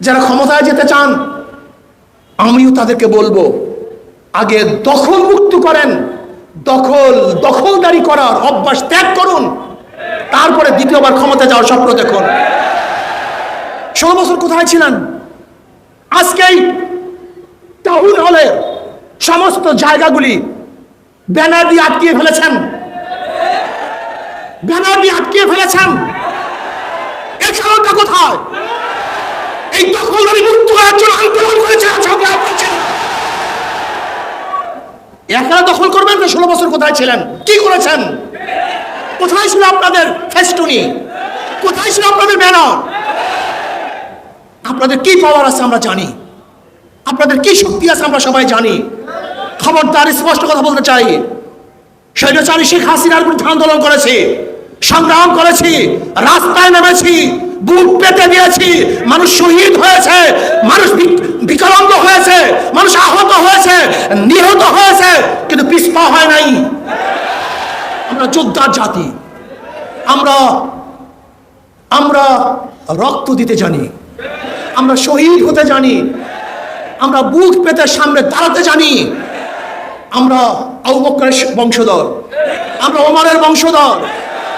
যারা ক্ষমতায় যেতে চান, আমিও তাদেরকে বলব, আগে দখল মুক্ত করেন, দখল, দখলদারি করার অভ্যাস ত্যাগ করুন, তারপরে দ্বিতীয়বার ক্ষমতা যাওয়ার স্বপ্ন দেখুন। ষোলো বছর কোথায় ছিলেন? আজকেই টাউন হলের সমস্ত জায়গাগুলি ব্যানার দিয়ে আটকিয়ে ফেলেছেন। ব্যানার দিয়ে আটকিয়ে ফেলেছেন। কারণটা কোথায়? এই দখলদারি মুক্ত করার জন্য আন্দোলন করেছে একা দখল করবেন না ষোলো বছর কোথায় ছিলেন? কি করেছেন? কোথায় ছিল আপনাদের ফেস্টুনি? কোথায় ছিল আপনাদের ব্যানার? আপনাদের কি পাওয়ার আছে আমরা জানি। আপনাদের কি শক্তি আছে আমরা সবাই জানি। খবরদার স্পষ্ট কথা বলতে চাই। স্বৈরাচারী শেখ হাসিনার বিরুদ্ধে আন্দোলন করেছি। সংগ্রাম করেছি, রাস্তায় নেমেছি, বুক পেতে দিয়েছি, মানুষ শহীদ হয়েছে, মানুষ বিকলাঙ্গ হয়েছে, মানুষ আহত হয়েছে, নিহত হয়েছে, কিন্তু পিছপা হয় নাই। আমরা যোদ্ধার জাতি, আমরা আমরা রক্ত দিতে জানি, আমরা শহীদ হতে জানি, আমরা বুক পেতে সামনে দাঁড়াতে জানি, আমরা বকরের বংশধর, আমরা ওমরের বংশধর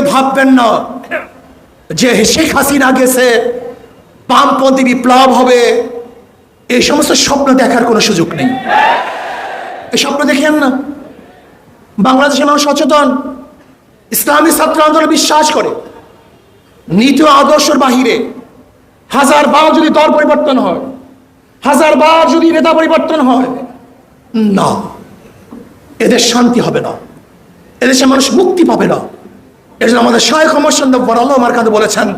ভাববেন না যে শেখ হাসিনা গেছে, বামপন্থী বিপ্লব হবে। এই সমস্ত স্বপ্ন দেখার কোনো সুযোগ নেই। এই স্বপ্ন দেখেন না। বাংলাদেশের মানুষ সচেতন। ইসলামী ছাত্র আন্দোলন বিশ্বাস করে। নীতি আদর্শের বাহিরে হাজার বার যদি দল পরিবর্তন হয়, হাজার বার যদি নেতা পরিবর্তন হয়, না। এদের শান্তি হবে না। এদেশে মানুষ মুক্তি পাবে না। এই আমাদের শায়খ অমরচন্দ্র বরাল্লাহ আমার কাছে বলেছেন,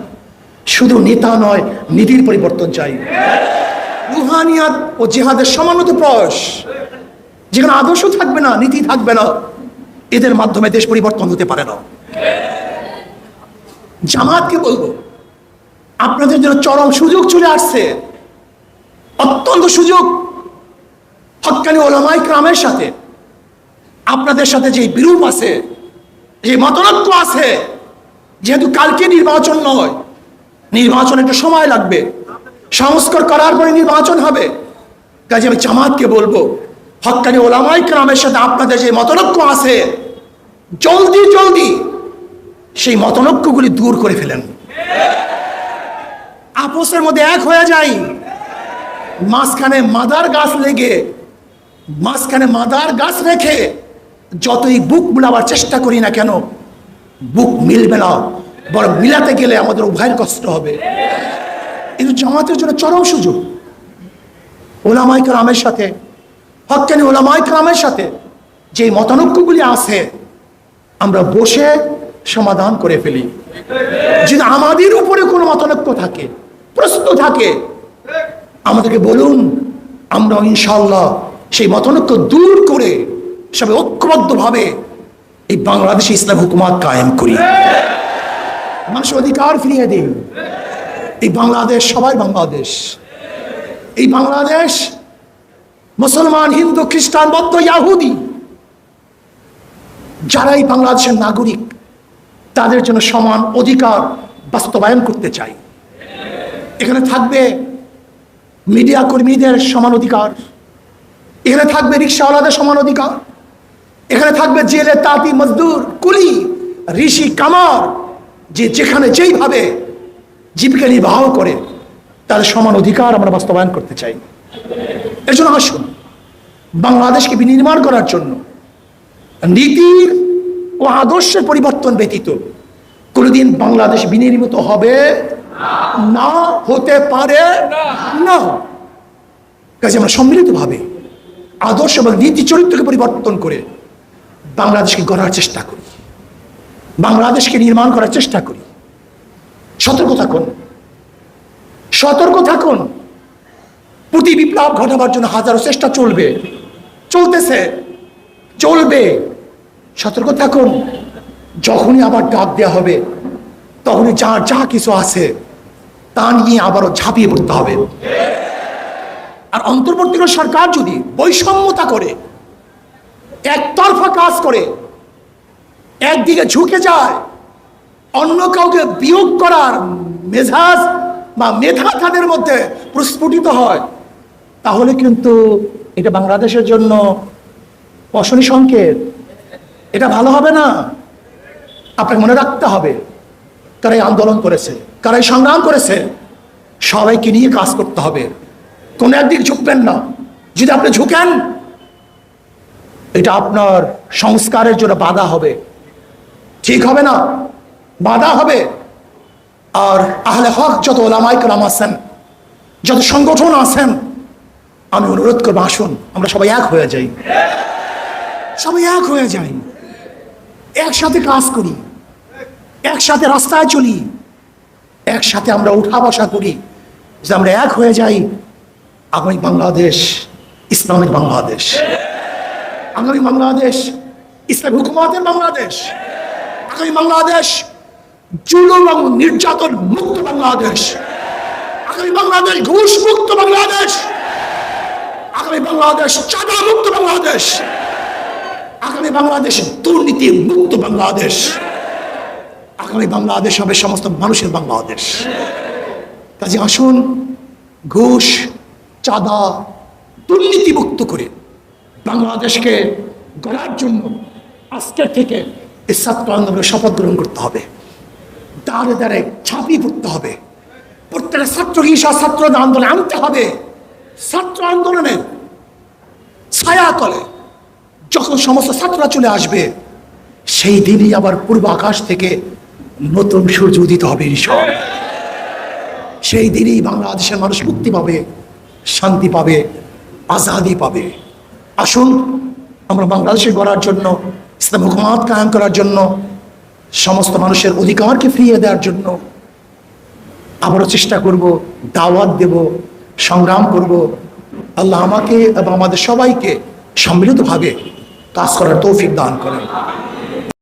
শুধু নেতা নয়, নীতির পরিবর্তন চাই। রুহানিয়াত ও জেহাদের সমানত প্রয়াস, যেখানে আদর্শ থাকবে না, নীতি থাকবে না, এদের মাধ্যমে দেশ পরিবর্তন হতে পারে না। জামাতকে বলব, আপনাদের জন্য চরম সুযোগ চলে আসছে, অত্যন্ত সুযোগ, হকানি ওলামাই ক্রামের সাথে, আপনাদের সাথে যে বিরূপ আছে যে মতনৈক্য আছে। যেহেতু কালকে নির্বাচন নয়, নির্বাচন একটু সময় লাগবে। সংস্কার করার পরে নির্বাচন হবে। কাজে আমি জামাতকে বলব হকানি ওলামাই ক্রামের সাথে আপনাদের যে মতনৈক্য আছে, জলদি জলদি সেই মতনৈক্যগুলি দূর করে ফেলেন। আপোষের মধ্যে এক হয়ে যাই। মাঝখানে মাদার গাছ লেগে, মাঝখানে মাদার গাছ রেখে যতই বুক মিলাবার চেষ্টা করি না কেন, বুক মিলবে না। বড় মিলাতে গেলে আমাদের উভয়ের কষ্ট হবে। কিন্তু জামাতের জন্য চরম সুযোগ। ওলামাই রামের সাথে হকানি ওলামাই রামের সাথে যে মতানৈক্যগুলি আছে, আমরা বসে সমাধান করে ফেলি। যদি আমাদের উপরে কোনো মতানৈক্য থাকে, প্রশ্ন থাকে, আমাদেরকে বলুন আমরা ইনশাল্লাহ সেই মতানৈক্য দূর করে সবাই ঐক্যবদ্ধভাবে এই বাংলাদেশে ইসলাম হুকুমাত কায়েম করি। মানুষের অধিকার ফিরিয়ে দিন। এই বাংলাদেশ সবাই বাংলাদেশ। এই বাংলাদেশ মুসলমান, হিন্দু, খ্রিস্টান, বৌদ্ধ, ইয়াহুদি যারা এই বাংলাদেশের নাগরিক, তাদের জন্য সমান অধিকার বাস্তবায়ন করতে চাই। এখানে থাকবে মিডিয়া কর্মীদের সমান অধিকার। এখানে থাকবে রিক্সাওয়ালাদের সমান অধিকার। এখানে থাকবে জেলে তাঁতি মজদুর, কুলি, ঋষি, কামার, যে যেখানে যেইভাবে জীবিকা নির্বাহ করে তাদের সমান অধিকার আমরা বাস্তবায়ন করতে চাই। এর জন্য আসুন, বাংলাদেশকে বিনির্মাণ করার জন্য নীতির ও আদর্শের পরিবর্তন ব্যতীত কোনোদিন বাংলাদেশ বিনির্মিত হবে না, হতে পারে না। কাজে আমরা সম্মিলিতভাবে আদর্শ এবং নীতি চরিত্রকে পরিবর্তন করে বাংলাদেশকে গড়ার চেষ্টা করি। বাংলাদেশকে নির্মাণ করার চেষ্টা করি। সতর্ক থাকুন। সতর্ক থাকুন। প্রতি বিপ্লব ঘটাবার জন্য হাজারো চেষ্টা চলবে। চলতেছে। চলবে। সতর্ক থাকুন। যখনই আবার ডাক দেওয়া হবে, তখনই যা যা কিছু আছে, তা নিয়ে আবারও ঝাঁপিয়ে পড়তে হবে। আর অন্তর্বর্তীকালীন সরকার যদি বৈষম্যতা করে একতরফা কাজ করে, একদিকে ঝুঁকে যায়, অন্য কাউকে বিয়োগ করার মেজাজ বা মেধা তাদের মধ্যে প্রস্ফুটিত হয়। তাহলে কিন্তু এটা বাংলাদেশের জন্য অশনি সংকেত। এটা ভালো হবে না? আপনাকে মনে রাখতে হবে, কারা এই আন্দোলন করেছে, কারা এই সংগ্রাম করেছে, সবাইকে নিয়ে কাজ করতে হবে। কোনো একদিক ঝুঁকবেন না। যদি আপনি ঝুঁকেন এটা আপনার সংস্কারের জন্য বাধা হবে। ঠিক হবে না? বাধা হবে। আর আহলে হক যত ওলামাই কালাম আছেন, যত সংগঠন আছেন, আমি অনুরোধ করব, আসুন, আমরা সবাই এক হয়ে যাই। সবাই এক হয়ে যাই। একসাথে কাজ করি। একসাথে রাস্তায় চলি। একসাথে আমরা উঠা বসা করি। যে আমরা এক হয়ে যাই, আগামী বাংলাদেশ, ইসলামিক বাংলাদেশ। আগামী বাংলাদেশ, ইসলামী হুকুমতের বাংলাদেশ, আগামী বাংলাদেশ এবং নির্যাতন মুক্ত বাংলাদেশ, আগামী বাংলাদেশ, ঘুষ মুক্ত বাংলাদেশ, আগামী বাংলাদেশ, চাঁদা মুক্ত বাংলাদেশ, আগামী বাংলাদেশ, দুর্নীতি মুক্ত বাংলাদেশ, আগামী বাংলাদেশ হবে সমস্ত মানুষের বাংলাদেশ। কাজে আসুন, ঘুষ, চাঁদা, দুর্নীতি মুক্ত করে বাংলাদেশকে গড়ার জন্য আজকের থেকে ছাত্র আন্দোলনের শপথ গ্রহণ করতে হবে। দাঁড়ে দাঁড়ে ছাপিয়ে পড়তে হবে। প্রত্যেকটা ছাত্র হিসা ছাত্র আন্দোলনে আনতে হবে? ছাত্র আন্দোলনের ছায়া তলে যখন সমস্ত ছাত্ররা চলে আসবে, সেই দিনই আবার পূর্ব আকাশ থেকে নতুন সূর্য উদিত হবে ঈশ্বর সেই দিনই বাংলাদেশের মানুষ মুক্তি পাবে, শান্তি পাবে, আজাদি পাবে। আসুন, আমরা বাংলাদেশে গড়ার জন্য, ইসলাম হুকুমাত কায়েম করার জন্য, সমস্ত মানুষের অধিকারকে ফিরিয়ে দেওয়ার জন্য আবারও চেষ্টা করব, দাওয়াত দেব, সংগ্রাম করব। আল্লাহ আমাকে এবং আমাদের সবাইকে সম্মিলিতভাবে কাজ করার তৌফিক দান করেন।